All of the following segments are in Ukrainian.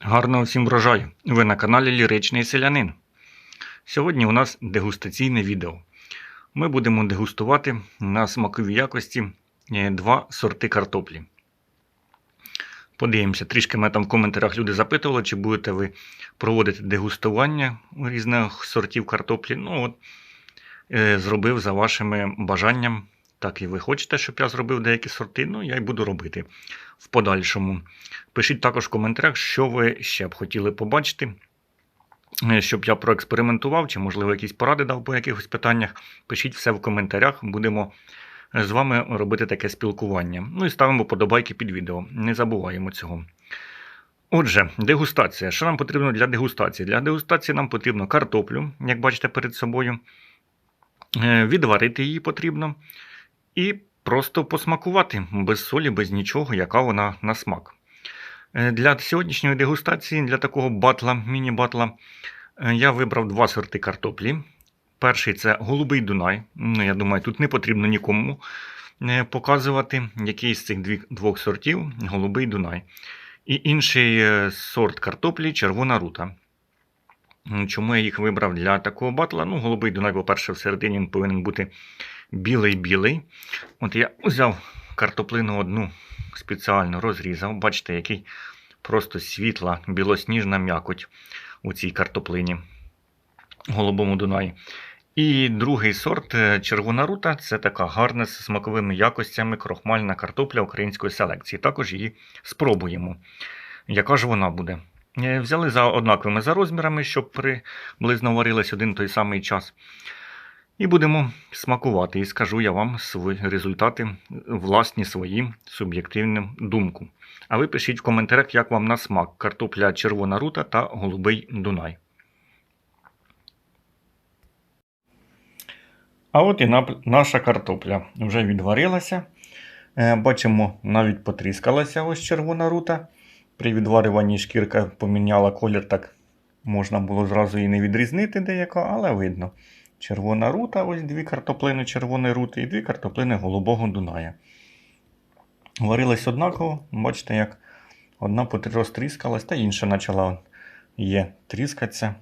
Гарного всім врожаю! Ви на каналі Ліричний Селянин. Сьогодні у нас дегустаційне відео. Ми будемо дегустувати на смаковій якості е, два сорти картоплі. Подивимося, трішки мене там в коментарях люди запитували, чи будете ви проводити дегустування різних сортів картоплі. Ну, от, е, зробив за вашими бажанням. Так і ви хочете, щоб я зробив деякі сорти, ну я й буду робити в подальшому. Пишіть також в коментарях, що ви ще б хотіли побачити, е, щоб я проекспериментував, чи, можливо, якісь поради дав по якихось питаннях. Пишіть все в коментарях, будемо з вами робити таке спілкування. Ну і ставимо подобайки під відео. Не забуваємо цього. Отже, дегустація. Що нам потрібно для дегустації? Для дегустації нам потрібно картоплю, як бачите перед собою. Е, Відварити її потрібно. І просто посмакувати без солі, без нічого, яка вона на смак. Е, Для сьогоднішньої дегустації, для такого батла, міні-батла, е, я вибрав два сорти картоплі. Перший це голубий Дунай. Ну, я думаю, тут не потрібно нікому е, показувати, який з цих двох сортів голубий Дунай. І інший сорт картоплі червона рута. Чому я їх вибрав для такого батла? Ну, голубий Дунай, по-перше, всередині він повинен бути білий-білий. От я взяв картоплину одну спеціально розрізав. Бачите, який просто світла, білосніжна м'якоть у цій картоплині голубому Дунаї. І другий сорт е, червона рута це така гарна з смаковими якостями крохмальна картопля української селекції. Також її спробуємо. Яка ж вона буде? Е, Взяли за однаковими за розмірами, щоб приблизно варилась один той самий час. І будемо смакувати. І скажу я вам свої результати, власні свої суб'єктивну думку. А ви пишіть в коментарях, як вам на смак картопля червона рута та голубий Дунай. А от і наша картопля вже відварилася. Е, Бачимо, навіть потріскалася ось червона рута. При відварюванні шкірка поміняла колір, так можна було зразу і не відрізнити деяко, але видно. Червона рута, ось дві картоплини червоної рути і дві картоплини голубого Дуная. Варились однаково, бачите, як одна розтріскалась, та інша почала є тріскатися.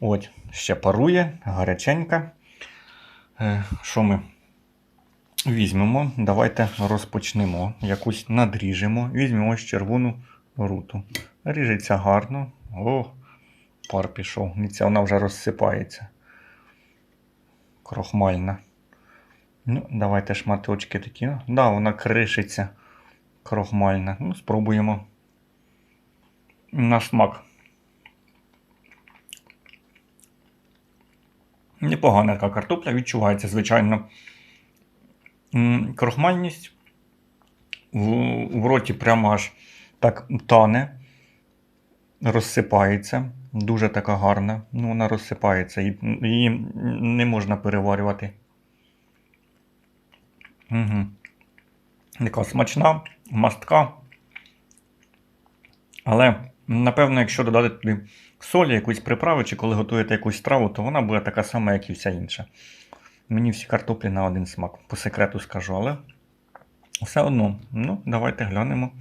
От, ще парує, гаряченька. Е, Що ми візьмемо? Давайте розпочнемо. Якусь надріжемо. Візьмемо ось червону руту. Ріжеться гарно. О, пар пішов. Вона вже розсипається. Крохмальна. Ну, давайте шматочки такі. Ну, Да, вона кришиться крохмальна. Ну, спробуємо. На смак. Непогана така картопля, відчувається, звичайно. Крохмальність в, в роті прямо аж так тане, розсипається. Дуже така гарна. Ну, вона розсипається. Її не можна переварювати. Угу. Така смачна, мастка. Але, напевно, якщо додати туди солі, якусь приправи, чи коли готуєте якусь страву, то вона буде така сама, як і вся інша. Мені всі картоплі на один смак, по секрету скажу, але все одно, ну, давайте глянемо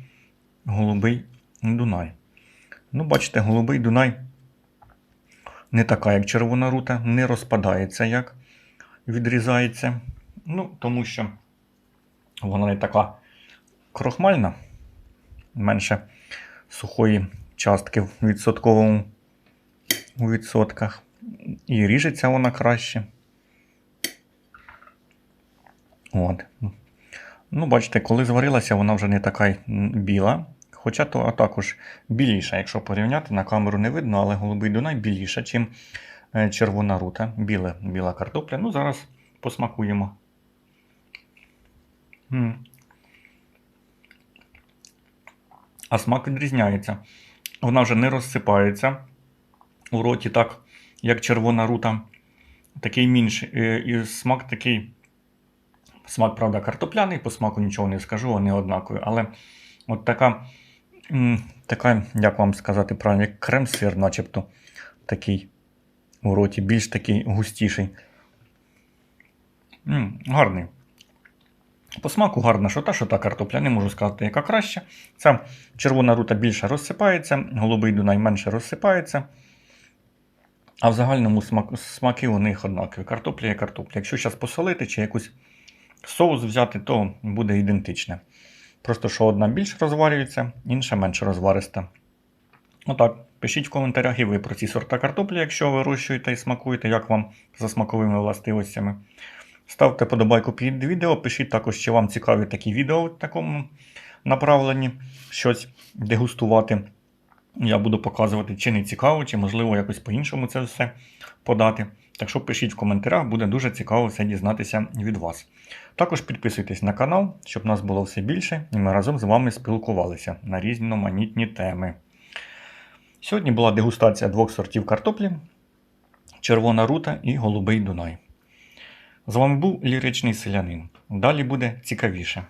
голубий Дунай. Ну, бачите, голубий Дунай не така, як червона рута, не розпадається, як відрізається. Ну, тому що вона не така крохмальна, менше сухої частки в відсотковому у відсотках. І ріжеться вона краще. От. Ну, бачите, коли зварилася, вона вже не така біла. Хоча то також біліша, якщо порівняти, на камеру не видно, але голубий Дунай біліша, чим е, червона рута. Біле, біла картопля. Ну, зараз посмакуємо. А смак відрізняється. Вона вже не розсипається у роті, так, як червона рута. Такий менший. е, І смак такий. Смак, правда, картопляний, по смаку нічого не скажу, вони однакові. Але от така, така, як вам сказати правильно, як крем-сир, начебто такий у роті, більш такий густіший. М, гарний. По смаку гарна що та, що та картопля, не можу сказати, яка краще. Ця червона рута більше розсипається, голубий дунай менше розсипається. А в загальному смак, смаки у них однакові. Картопля є картопля. Якщо зараз посолити чи якийсь соус взяти, то буде ідентичне. Просто що одна більш розварюється, інша менш розвариста. Отак, пишіть в коментарях і ви про ці сорта картоплі, якщо вирощуєте і смакуєте, як вам за смаковими властивостями. Ставте подобайку під відео, пишіть також, чи вам цікаві такі відео в такому направленні, щось дегустувати. Я буду показувати, чи не цікаво, чи можливо якось по-іншому це все подати. Так що пишіть в коментарях, буде дуже цікаво все дізнатися від вас. Також підписуйтесь на канал, щоб нас було все більше, і ми разом з вами спілкувалися на різноманітні теми. Сьогодні була дегустація двох сортів картоплі: червона рута і голубий Дунай. З вами був ліричний селянин. Далі буде цікавіше.